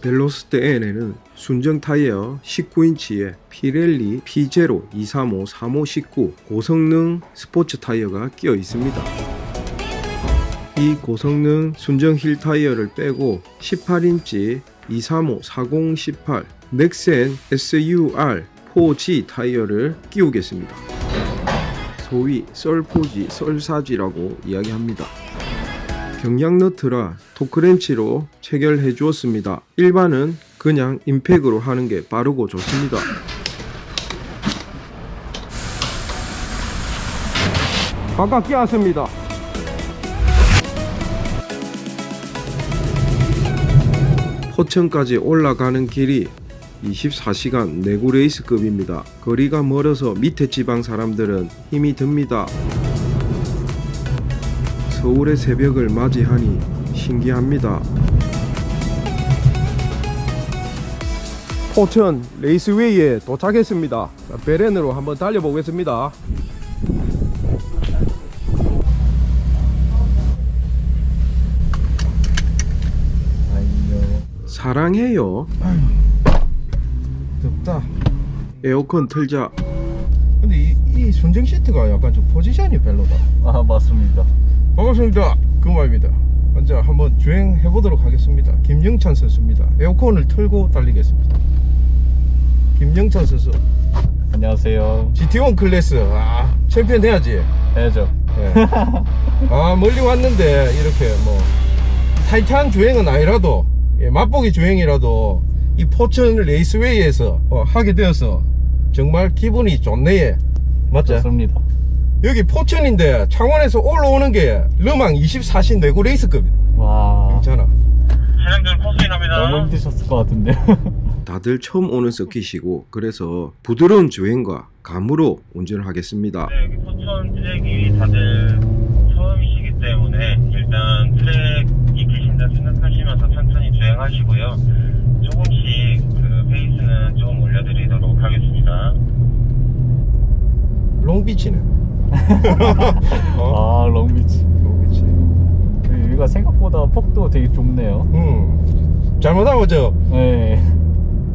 벨로스트 N에는 순정 타이어 19인치에 피렐리 P0 235 35 19 고성능 스포츠 타이어가 끼어 있습니다. 이 고성능 순정 힐 타이어를 빼고 18인치 235 40 18 넥센 SUR 4G 타이어를 끼우겠습니다. 소위 썰포지, 썰사지라고 이야기합니다. 경량 너트라 토크렌치로 체결해 주었습니다. 일반은 그냥 임팩으로 하는 게 빠르고 좋습니다. 바깥 끼었습니다. 포천까지 올라가는 길이 24시간 내구 레이스급입니다. 거리가 멀어서 밑에 지방 사람들은 힘이 듭니다. 서울의 새벽을 맞이하니 신기합니다. 포천 레이스웨이에 도착했습니다. 자, 베렌으로 한번 달려보겠습니다. 사랑해요. 덥다. 에어컨 틀자. 근데 이, 이 순정 시트가 약간 좀 포지션이 별로다. 아 맞습니다. 반갑습니다. 금화입니다. 먼저 한번 주행해 보도록 하겠습니다. 김영찬 선수입니다. 에어컨을 틀고 달리겠습니다. 김영찬 선수 안녕하세요. GT1 클래스 아 챔피언 돼야지. 해야죠. 예. 아 멀리 왔는데 이렇게 뭐 타이트한 주행은 아니라도 예, 맛보기 주행이라도 이 포천 레이스웨이에서 어, 하게 되어서 정말 기분이 좋네. 맞죠? 좋습니다. 여기 포천인데 창원에서 올라오는 게 르망 24신 내구 레이스급이다. 와 괜찮아. 차량들 포스인합니다. 너무 힘드셨을 것 같은데. 다들 처음 오는 서킷이고 그래서 부드러운 주행과 감으로 운전을 하겠습니다. 네, 여기 포천 트랙이 다들 처음이시기 때문에 일단 트랙 익히신다 생각하시면서 천천히 주행하시고요. 조금씩 그 페이스는 좀 올려드리도록 하겠습니다. 롱비치네. 어? 아 롱비치. 롱비치. 여기가 생각보다 폭도 되게 좁네요. 음. 잘못하면 저, 네.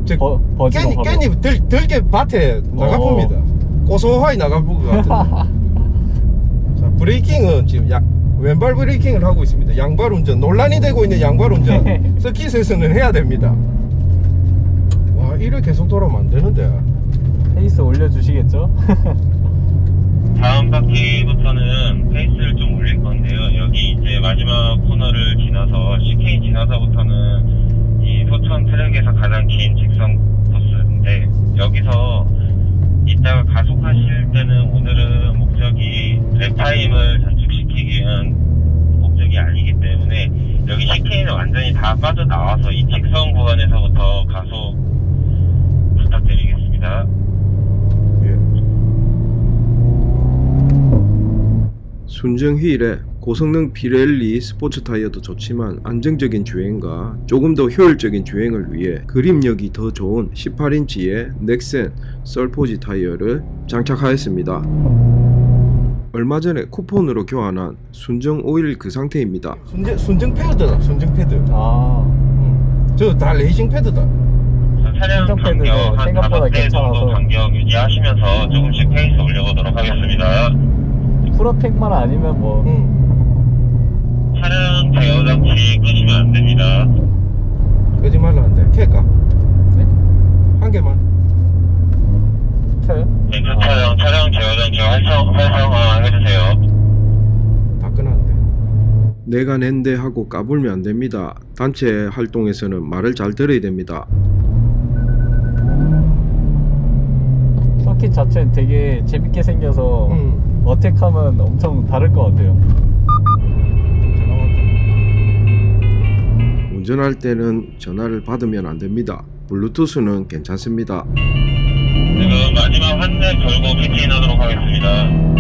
저 버, 버지로 깻잎, 바로. 깻잎 들, 들게 밭에 나가봅니다. 고소하게 나가볼 것 같은데. 자, 브레이킹은 지금 야, 왼발 브레이킹을 하고 있습니다. 양발 운전. 논란이 되고 있는 양발 운전. 서킷에서는 해야 됩니다. 와, 이래 계속 돌아오면 안 되는데. 페이스 올려주시겠죠? 다음 바퀴부터는 페이스를 좀 올릴 건데요. 여기 이제 마지막 코너를 지나서 CK 지나서부터는 이 포천 트랙에서 가장 긴 직선 코스인데 여기서 이따가 가속하실 때는 오늘은 목적이 랩타임을 단축시키기 위한 목적이 아니기 때문에 여기 CK는 완전히 다 빠져나와서 이 직선 구간에서부터 가속 부탁드리겠습니다. 순정 휠에 고성능 피렐리 스포츠 타이어도 좋지만 안정적인 주행과 조금 더 효율적인 주행을 위해 그립력이 더 좋은 18인치의 넥센 썰포지 타이어를 장착하였습니다. 얼마 전에 쿠폰으로 교환한 순정 오일 그 상태입니다. 순정, 순정 패드다, 순정 패드. 아저다 레이싱 패드다. 자, 차량 간격 한 생각보다 5대 괜찮아서. 정도 간격 유지하시면서 조금씩 페이스 올려보도록 하겠습니다. 프로텍만 아니면 뭐 응. 차량 제어 장치 끄시면 안 됩니다. 끄지 말라는데. 켤까? 네? 한 개만. 켜요? 네, 그 차량 차량 제어 장치 활성 활성화 해주세요. 다 끊었는데. 내가 낸데 하고 까불면 안 됩니다. 단체 활동에서는 말을 잘 들어야 됩니다. 서킷 자체는 되게 재밌게 생겨서 응. 어택하면 엄청 다를 것 같아요. 운전할 때는 전화를 받으면 안 됩니다. 블루투스는 괜찮습니다. 지금 마지막 한대 걸고 피팅하도록 하겠습니다.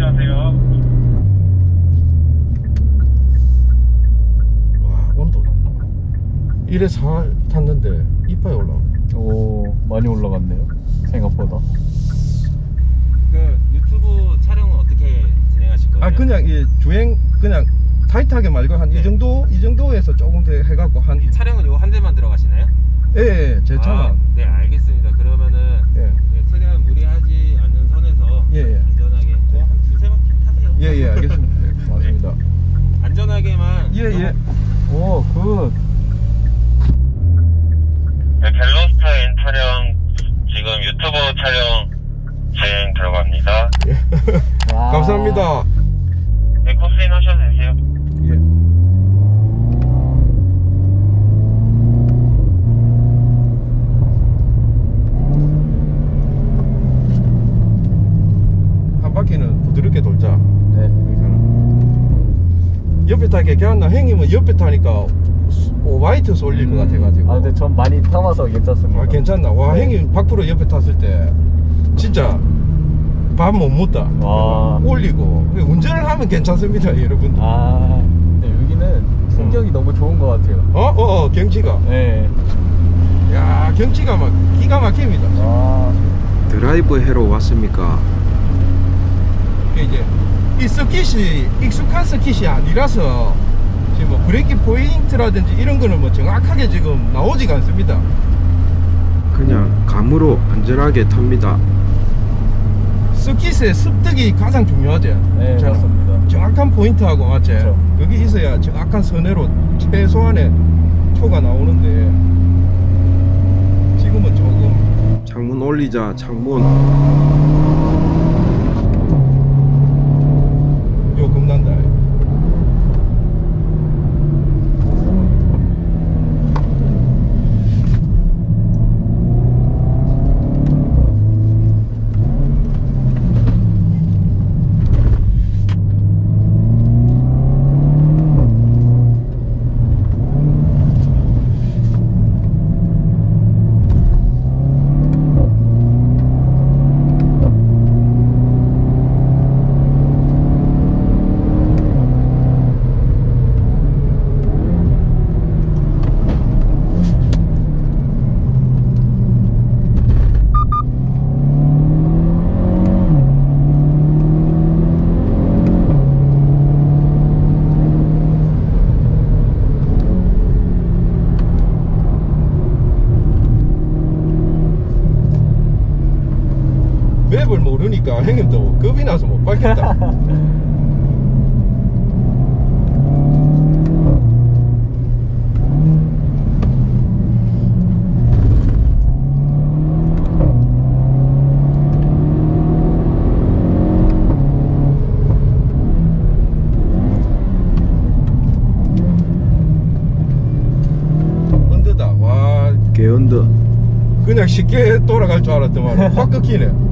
하세요. 와 온도 1에 4 탔는데 이빨 올라와 오 많이 올라갔네요. 생각보다. 그 유튜브 촬영은 어떻게 진행하실 거예요? 아 그냥 이 주행 그냥 타이트하게 말고 한 이 네. 정도 이 정도에서 조금 더 해갖고 한이 촬영은 요한 대만 들어가시나요? 예, 예, 제 차만 아, 네 알겠습니다. 그러면은 예. 네, 최대한 무리하지 않는 선에서 예, 예. 안전하게 네, 한 두세 바퀴 타세요. 예, 예, 알겠습니다. 예, 맞습니다. 안전하게만 예, 예. 오 굿. 네, 벨로스타인 촬영 지금 유튜브 촬영 진행 들어갑니다. 와. 감사합니다. 네, 코스인 하셔도 되세요. 예. 한 바퀴는 부드럽게 돌자. 네. 타게 걔나 행님은 옆에 타니까 오, 화이트 쏠릴 것 같아가지고. 아 근데 전 많이 타봐서 괜찮습니다. 아, 괜찮나? 와, 네. 형님 박프로 옆에 탔을 때 진짜 밥못 묻다. 와. 올리고 운전을 하면 괜찮습니다, 여러분. 아 근데 여기는 풍경이 너무 좋은 것 같아요. 어, 어, 어, 경치가. 네. 야, 경치가 막 기가 막힙니다. 아 드라이브 해로 왔습니까? 이게 이제 이 서킷이 익숙한 서킷이 아니라서 지금 뭐 브레이크 포인트라든지 이런 거는 뭐 정확하게 지금 나오지가 않습니다. 그냥 감으로 안전하게 탑니다. 서킷의 습득이 가장 중요하지. 네. 맞습니다. 정확한 포인트하고 맞지? 그렇죠. 그게 있어야 정확한 선회로 최소한의 초가 나오는데 지금은 조금 창문 올리자 창문 요 겁난다. 맵을 모르니까 형님도 겁이 나서 못 밟겠다. 개언더 그냥 쉽게 돌아갈 줄 알았더만 확 끊기네.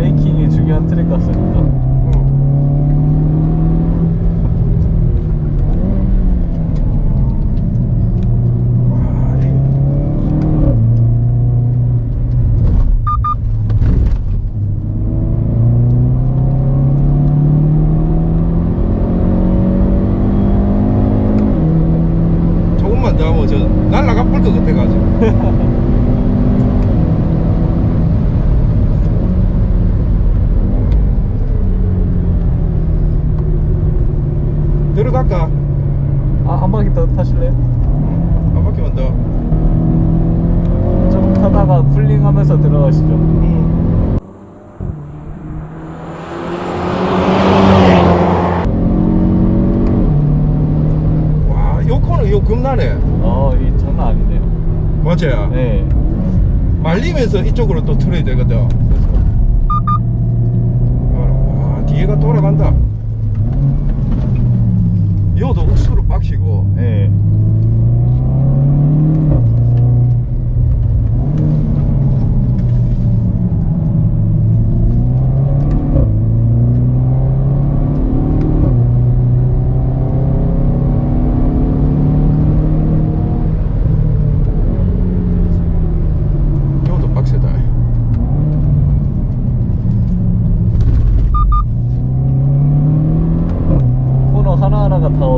브레이킹이 중요한 트랙 같습니다. 와, 이- 조금만 더 하면 저 날라가 볼 것 같아가지고. 들어갈까? 아 한 바퀴 더 타실래요? 한 바퀴만 더. 조금 타다가 쿨링하면서 들어가시죠. 음. 와, 요 코는 요 겁나네. 어 이 장난 아니네요. 맞아요. 네. 말리면서 이쪽으로 또 틀어야 되거든. 와, 뒤에가 돌아간다. 요도 억수로 빡시고. 네.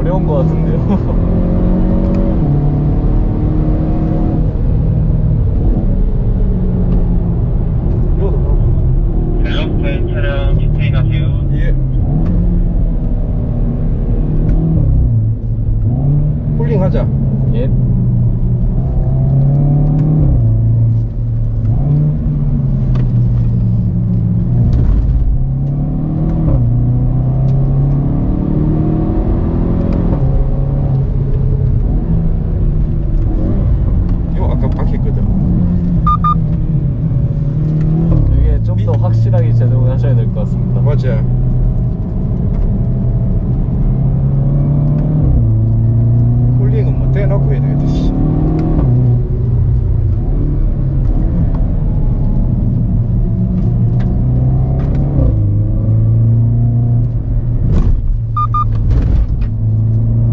어려운 것 같은데요. 이거도 봐. 벨로스타인 차량 디테인 하세요. 예. 쿨링 하자. 예. 이거 아까 박혔거든. 이게 좀 더 확실하게 제동을 하셔야 될 것 같습니다. 맞아. 쿨링은 뭐 떼놓고 해야 되겠다. 씨.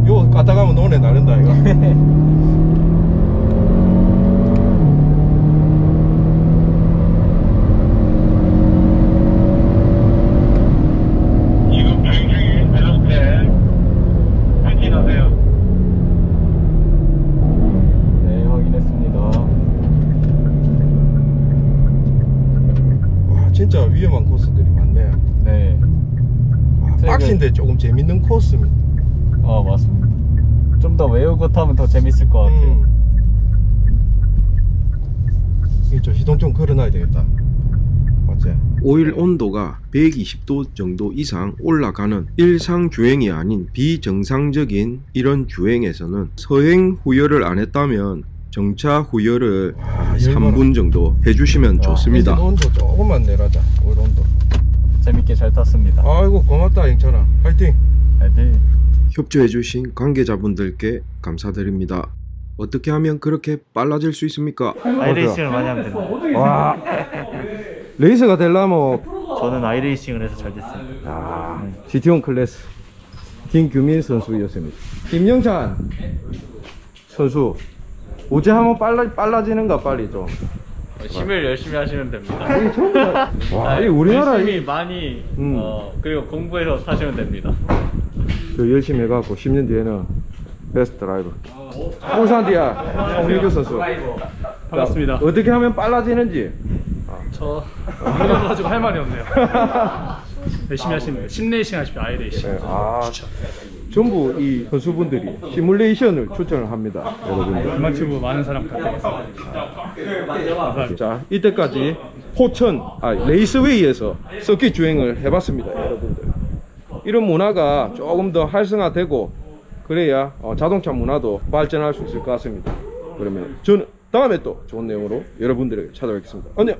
요 갔다 가면 노래 나른다 이거. 지금 주행 중인 벨로스타인 디테인 하세요. 네, 확인했습니다. 와 진짜 위험한 코스들이 많네. 네. 와, 트랙을- 빡신데 조금 재밌는 코스입니다. 아, 맞습니다. 좀 더 외우고 타면 더 재밌을 것 같아요. 음. 이저 시동 좀 걸어놔야 되겠다. 맞지? 오일 온도가 120도 정도 이상 올라가는 일상 주행이 아닌 비정상적인 이런 주행에서는 서행 후열을 안 했다면 정차 후열을 아, 3분 정도 해주시면 아, 좋습니다. 온도 조금만 내려자. 오일 온도. 재밌게 잘 탔습니다. 아이고 고맙다 영찬아. 파이팅. 네. 협조해주신 관계자분들께 감사드립니다. 어떻게 하면 그렇게 빨라질 수 있습니까? 아이레이싱을 많이 하면 됩니다. 와. 레이스가 되려면 저는 아이레이싱을 해서 잘 됐습니다. 아, GT1 클래스 김규민 선수였습니다. 김영찬 선수 어제 한번 빨라 빨라지는가 빨리 좀. 힘을 열심히 하시면 됩니다. 전부 다- 와, 이 우리나라 열심히 이, 많이 음. 어, 그리고 공부해서 타시면 됩니다. 저 열심히 해갖고 10년 뒤에는 베스트 드라이버. 울산디아 홍민규 선수. 반갑습니다. 자, 어떻게 하면 빨라지는지. 저 이거 가지고 할 말이 없네요. 열심히 하시면 돼요. 심레이싱 하십시오. 아이레이싱. 네, 아, 전부 이 선수분들이 시뮬레이션을 추천을 합니다, 여러분들. 유튜브 많은 사랑 부탁드리겠습니다. 자, 이때까지 포천, 아, 레이스웨이에서 서킷 주행을 해봤습니다, 여러분들. 이런 문화가 조금 더 활성화되고, 그래야 어, 자동차 문화도 발전할 수 있을 것 같습니다. 그러면 저는 다음에 또 좋은 내용으로 여러분들에게 찾아뵙겠습니다. 안녕!